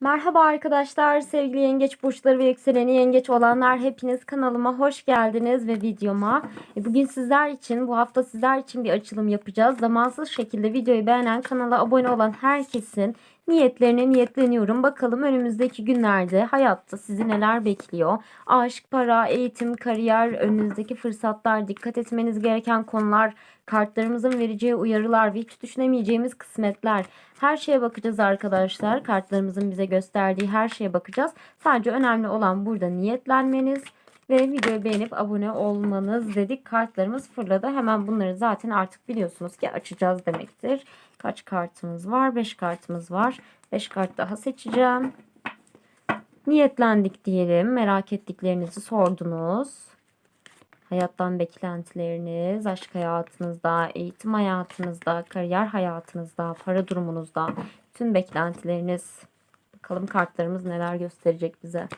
Merhaba arkadaşlar, sevgili yengeç burçları ve yükseleni yengeç olanlar hepiniz kanalıma hoş geldiniz ve videoma. E, Bugün sizler için, bu hafta sizler için bir açılım yapacağız. Zamansız şekilde videoyu beğenen, kanala abone olan herkesin niyetlerine niyetleniyorum. Bakalım önümüzdeki günlerde hayatta sizi neler bekliyor? Aşk, para, eğitim, kariyer, önünüzdeki fırsatlar, dikkat etmeniz gereken konular, kartlarımızın vereceği uyarılar ve hiç düşünemeyeceğimiz kısmetler. Her şeye bakacağız arkadaşlar. Kartlarımızın bize gösterdiği her şeye bakacağız. Sadece önemli olan burada niyetlenmeniz ve videoyu beğenip abone olmanız dedik. Kartlarımız fırladı. Hemen bunları zaten artık biliyorsunuz ki açacağız demektir. Kaç kartımız var? 5 kartımız var. 5 kart daha seçeceğim. Niyetlendik diyelim. Merak ettiklerinizi sordunuz. Hayattan beklentileriniz, aşk hayatınızda, eğitim hayatınızda, kariyer hayatınızda, para durumunuzda, tüm beklentileriniz. Bakalım kartlarımız neler gösterecek bize.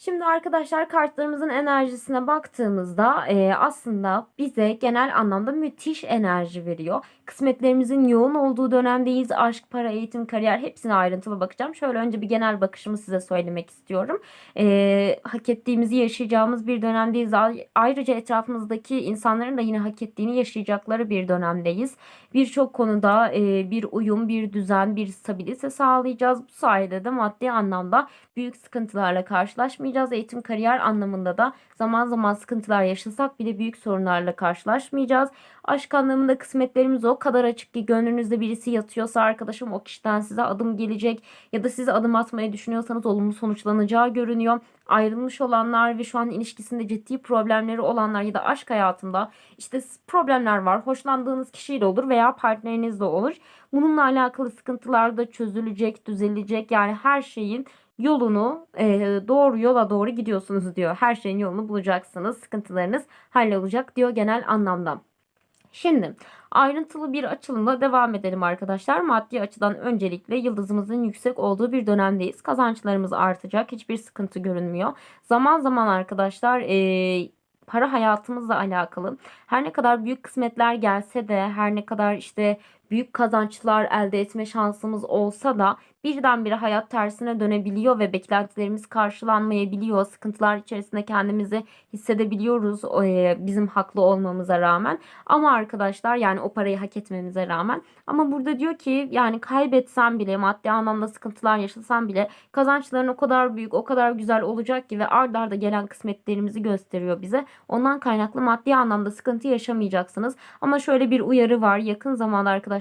Şimdi arkadaşlar kartlarımızın enerjisine baktığımızda e, aslında bize genel anlamda müthiş enerji veriyor. Kısmetlerimizin yoğun olduğu dönemdeyiz. Aşk, para, eğitim, kariyer hepsine ayrıntılı bakacağım. Şöyle önce bir genel bakışımı size söylemek istiyorum. E, hak ettiğimizi yaşayacağımız bir dönemdeyiz. Ayrıca etrafımızdaki insanların da yine hak ettiğini yaşayacakları bir dönemdeyiz. Birçok konuda e, bir uyum, bir düzen, bir stabilite sağlayacağız. Bu sayede de maddi anlamda büyük sıkıntılarla karşılaşmayacağız. Eğitim kariyer anlamında da zaman zaman sıkıntılar yaşasak bile büyük sorunlarla karşılaşmayacağız. Aşk anlamında kısmetlerimiz o kadar açık ki gönlünüzde birisi yatıyorsa arkadaşım o kişiden size adım gelecek ya da siz adım atmayı düşünüyorsanız olumlu sonuçlanacağı görünüyor. Ayrılmış olanlar ve şu an ilişkisinde ciddi problemleri olanlar ya da aşk hayatında işte problemler var. Hoşlandığınız kişiyle olur veya partnerinizle olur. Bununla alakalı sıkıntılar da çözülecek, düzelecek. Yani her şeyin yolunu e, doğru yola doğru gidiyorsunuz diyor. Her şeyin yolunu bulacaksınız. Sıkıntılarınız hallolacak diyor genel anlamda. Şimdi ayrıntılı bir açılımla devam edelim arkadaşlar. Maddi açıdan öncelikle yıldızımızın yüksek olduğu bir dönemdeyiz. Kazançlarımız artacak. Hiçbir sıkıntı görünmüyor. Zaman zaman arkadaşlar e, para hayatımızla alakalı her ne kadar büyük kısmetler gelse de her ne kadar işte büyük kazançlar elde etme şansımız olsa da birdenbire hayat tersine dönebiliyor ve beklentilerimiz karşılanmayabiliyor. Sıkıntılar içerisinde kendimizi hissedebiliyoruz e, bizim haklı olmamıza rağmen. Ama arkadaşlar yani o parayı hak etmemize rağmen. Ama burada diyor ki yani kaybetsem bile maddi anlamda sıkıntılar yaşasam bile kazançların o kadar büyük o kadar güzel olacak ki ve ard arda gelen kısmetlerimizi gösteriyor bize. Ondan kaynaklı maddi anlamda sıkıntı yaşamayacaksınız. Ama şöyle bir uyarı var yakın zamanda arkadaşlar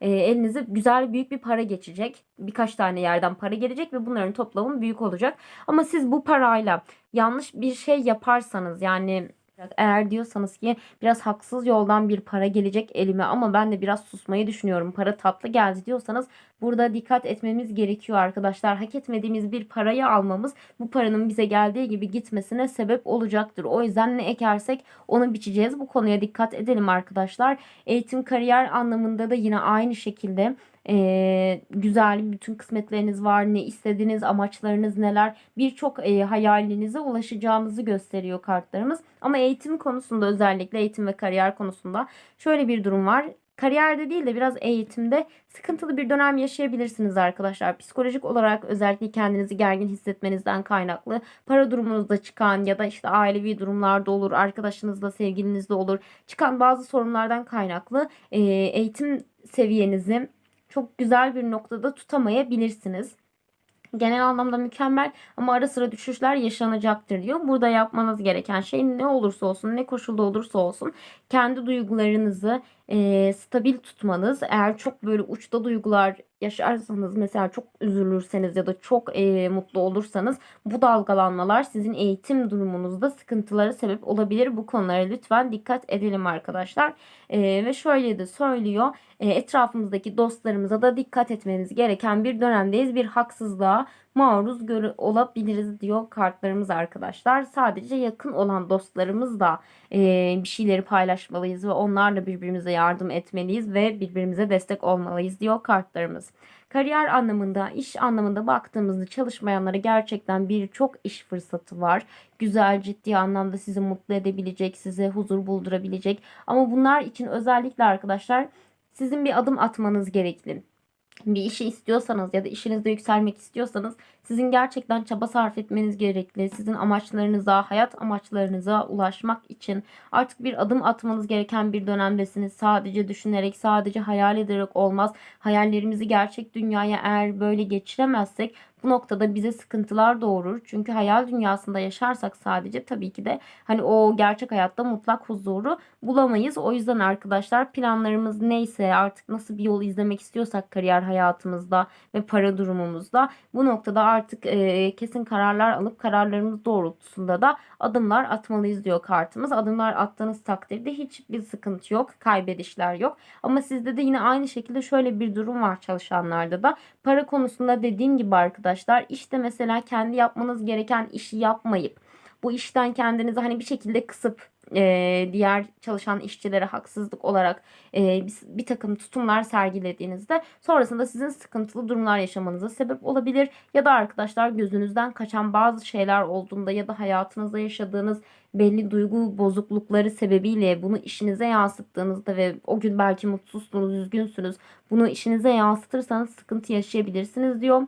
e, elinize güzel büyük bir para geçecek. Birkaç tane yerden para gelecek ve bunların toplamı büyük olacak. Ama siz bu parayla yanlış bir şey yaparsanız yani eğer diyorsanız ki biraz haksız yoldan bir para gelecek elime ama ben de biraz susmayı düşünüyorum. Para tatlı geldi diyorsanız burada dikkat etmemiz gerekiyor arkadaşlar. Hak etmediğimiz bir parayı almamız bu paranın bize geldiği gibi gitmesine sebep olacaktır. O yüzden ne ekersek onu biçeceğiz. Bu konuya dikkat edelim arkadaşlar. Eğitim kariyer anlamında da yine aynı şekilde e, güzel bütün kısmetleriniz var. Ne istediğiniz amaçlarınız neler birçok e, hayalinize ulaşacağınızı gösteriyor kartlarımız. Ama eğitim konusunda özellikle eğitim ve kariyer konusunda şöyle bir durum var. Kariyerde değil de biraz eğitimde sıkıntılı bir dönem yaşayabilirsiniz arkadaşlar. Psikolojik olarak özellikle kendinizi gergin hissetmenizden kaynaklı para durumunuzda çıkan ya da işte ailevi durumlarda olur, arkadaşınızla, sevgilinizle olur. Çıkan bazı sorunlardan kaynaklı eğitim seviyenizi çok güzel bir noktada tutamayabilirsiniz. Genel anlamda mükemmel ama ara sıra düşüşler yaşanacaktır diyor. Burada yapmanız gereken şey ne olursa olsun, ne koşulda olursa olsun kendi duygularınızı e, stabil tutmanız. Eğer çok böyle uçta duygular yaşarsanız mesela çok üzülürseniz ya da çok e, mutlu olursanız bu dalgalanmalar sizin eğitim durumunuzda sıkıntılara sebep olabilir. Bu konulara lütfen dikkat edelim arkadaşlar. E, ve şöyle de söylüyor e, etrafımızdaki dostlarımıza da dikkat etmeniz gereken bir dönemdeyiz. Bir haksızlığa maruz görü olabiliriz diyor kartlarımız arkadaşlar. Sadece yakın olan dostlarımız da e, bir şeyleri paylaşmalıyız ve onlarla birbirimize yardım etmeliyiz ve birbirimize destek olmalıyız diyor kartlarımız. Kariyer anlamında, iş anlamında baktığımızda çalışmayanlara gerçekten birçok iş fırsatı var. Güzel, ciddi anlamda sizi mutlu edebilecek, size huzur buldurabilecek. Ama bunlar için özellikle arkadaşlar sizin bir adım atmanız gerekli bir işi istiyorsanız ya da işinizde yükselmek istiyorsanız sizin gerçekten çaba sarf etmeniz gerekli. Sizin amaçlarınıza, hayat amaçlarınıza ulaşmak için artık bir adım atmanız gereken bir dönemdesiniz. Sadece düşünerek, sadece hayal ederek olmaz. Hayallerimizi gerçek dünyaya eğer böyle geçiremezsek bu noktada bize sıkıntılar doğurur. Çünkü hayal dünyasında yaşarsak sadece tabii ki de hani o gerçek hayatta mutlak huzuru bulamayız. O yüzden arkadaşlar planlarımız neyse artık nasıl bir yol izlemek istiyorsak kariyer hayatımızda ve para durumumuzda bu noktada artık e, kesin kararlar alıp kararlarımız doğrultusunda da adımlar atmalıyız diyor kartımız. Adımlar attığınız takdirde hiçbir sıkıntı yok, kaybedişler yok. Ama sizde de yine aynı şekilde şöyle bir durum var çalışanlarda da. Para konusunda dediğim gibi arkadaşlar işte mesela kendi yapmanız gereken işi yapmayıp bu işten kendinizi hani bir şekilde kısıp e, diğer çalışan işçilere haksızlık olarak e, bir, bir takım tutumlar sergilediğinizde sonrasında sizin sıkıntılı durumlar yaşamanıza sebep olabilir. Ya da arkadaşlar gözünüzden kaçan bazı şeyler olduğunda ya da hayatınızda yaşadığınız belli duygu bozuklukları sebebiyle bunu işinize yansıttığınızda ve o gün belki mutsuzsunuz, üzgünsünüz. Bunu işinize yansıtırsanız sıkıntı yaşayabilirsiniz diyor.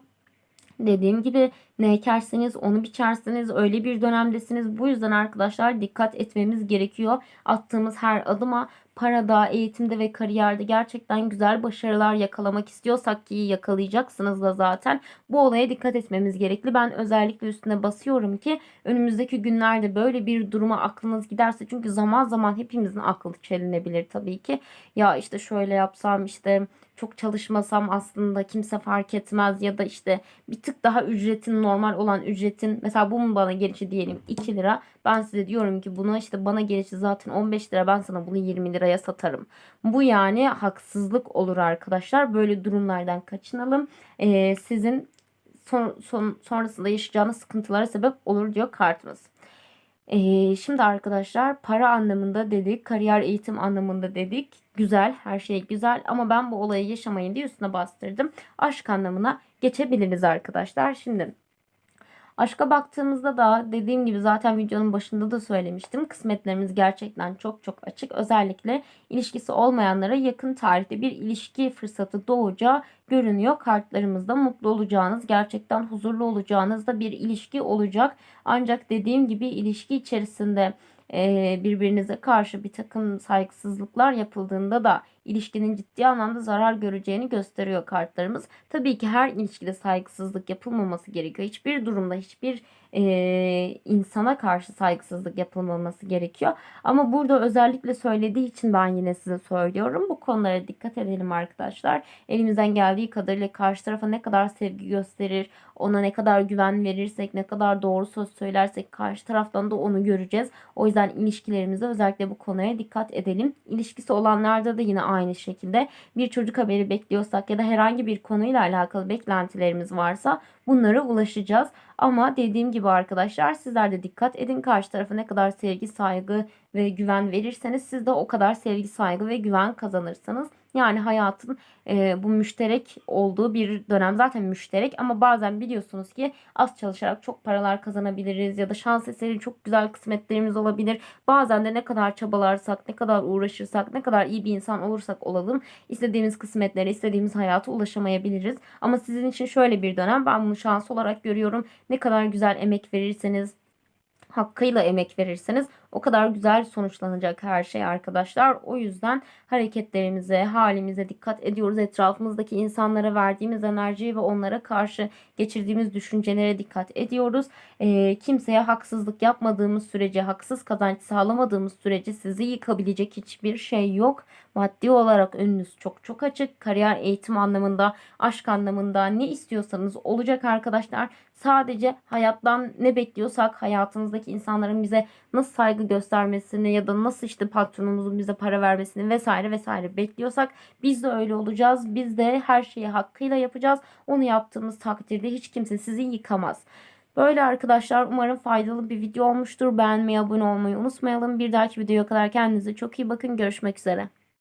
Dediğim gibi ne ekerseniz onu biçersiniz. Öyle bir dönemdesiniz. Bu yüzden arkadaşlar dikkat etmemiz gerekiyor. Attığımız her adıma parada, eğitimde ve kariyerde gerçekten güzel başarılar yakalamak istiyorsak ki yakalayacaksınız da zaten bu olaya dikkat etmemiz gerekli. Ben özellikle üstüne basıyorum ki önümüzdeki günlerde böyle bir duruma aklınız giderse çünkü zaman zaman hepimizin aklı çelinebilir tabii ki. Ya işte şöyle yapsam işte çok çalışmasam aslında kimse fark etmez ya da işte bir tık daha ücretin normal olan ücretin mesela bu mu bana gelişi diyelim 2 lira ben size diyorum ki buna işte bana gelişi zaten 15 lira ben sana bunu 20 liraya satarım. Bu yani haksızlık olur arkadaşlar böyle durumlardan kaçınalım ee, sizin son, son, sonrasında yaşayacağınız sıkıntılara sebep olur diyor kartımız. Ee, şimdi arkadaşlar para anlamında dedik, kariyer eğitim anlamında dedik. Güzel, her şey güzel ama ben bu olayı yaşamayın diye üstüne bastırdım. Aşk anlamına geçebiliriz arkadaşlar. Şimdi Aşka baktığımızda da dediğim gibi zaten videonun başında da söylemiştim. Kısmetlerimiz gerçekten çok çok açık. Özellikle ilişkisi olmayanlara yakın tarihte bir ilişki fırsatı doğacağı görünüyor. Kartlarımızda mutlu olacağınız, gerçekten huzurlu olacağınız da bir ilişki olacak. Ancak dediğim gibi ilişki içerisinde birbirinize karşı bir takım saygısızlıklar yapıldığında da ilişkinin ciddi anlamda zarar göreceğini gösteriyor kartlarımız. Tabii ki her ilişkide saygısızlık yapılmaması gerekiyor. Hiçbir durumda hiçbir e, insana karşı saygısızlık yapılmaması gerekiyor. Ama burada özellikle söylediği için ben yine size söylüyorum. Bu konulara dikkat edelim arkadaşlar. Elimizden geldiği kadarıyla karşı tarafa ne kadar sevgi gösterir, ona ne kadar güven verirsek, ne kadar doğru söz söylersek karşı taraftan da onu göreceğiz. O yüzden ilişkilerimize özellikle bu konuya dikkat edelim. İlişkisi olanlarda da yine aynı şekilde bir çocuk haberi bekliyorsak ya da herhangi bir konuyla alakalı beklentilerimiz varsa bunlara ulaşacağız. Ama dediğim gibi arkadaşlar sizler de dikkat edin karşı tarafa ne kadar sevgi, saygı ve güven verirseniz siz de o kadar sevgi, saygı ve güven kazanırsınız. Yani hayatın e, bu müşterek olduğu bir dönem zaten müşterek ama bazen biliyorsunuz ki az çalışarak çok paralar kazanabiliriz ya da şans eseri çok güzel kısmetlerimiz olabilir. Bazen de ne kadar çabalarsak, ne kadar uğraşırsak, ne kadar iyi bir insan olursak olalım istediğimiz kısmetlere, istediğimiz hayata ulaşamayabiliriz. Ama sizin için şöyle bir dönem ben bunu şans olarak görüyorum. Ne kadar güzel emek verirseniz, hakkıyla emek verirseniz o kadar güzel sonuçlanacak her şey arkadaşlar. O yüzden hareketlerimize, halimize dikkat ediyoruz. Etrafımızdaki insanlara verdiğimiz enerjiyi ve onlara karşı geçirdiğimiz düşüncelere dikkat ediyoruz. E, kimseye haksızlık yapmadığımız sürece, haksız kazanç sağlamadığımız sürece sizi yıkabilecek hiçbir şey yok. Maddi olarak önünüz çok çok açık. Kariyer eğitim anlamında, aşk anlamında ne istiyorsanız olacak arkadaşlar. Sadece hayattan ne bekliyorsak hayatımızdaki insanların bize nasıl saygı göstermesini ya da nasıl işte patronumuzun bize para vermesini vesaire vesaire bekliyorsak biz de öyle olacağız. Biz de her şeyi hakkıyla yapacağız. Onu yaptığımız takdirde hiç kimse sizi yıkamaz. Böyle arkadaşlar umarım faydalı bir video olmuştur. Beğenmeyi, abone olmayı unutmayalım. Bir dahaki videoya kadar kendinize çok iyi bakın. Görüşmek üzere.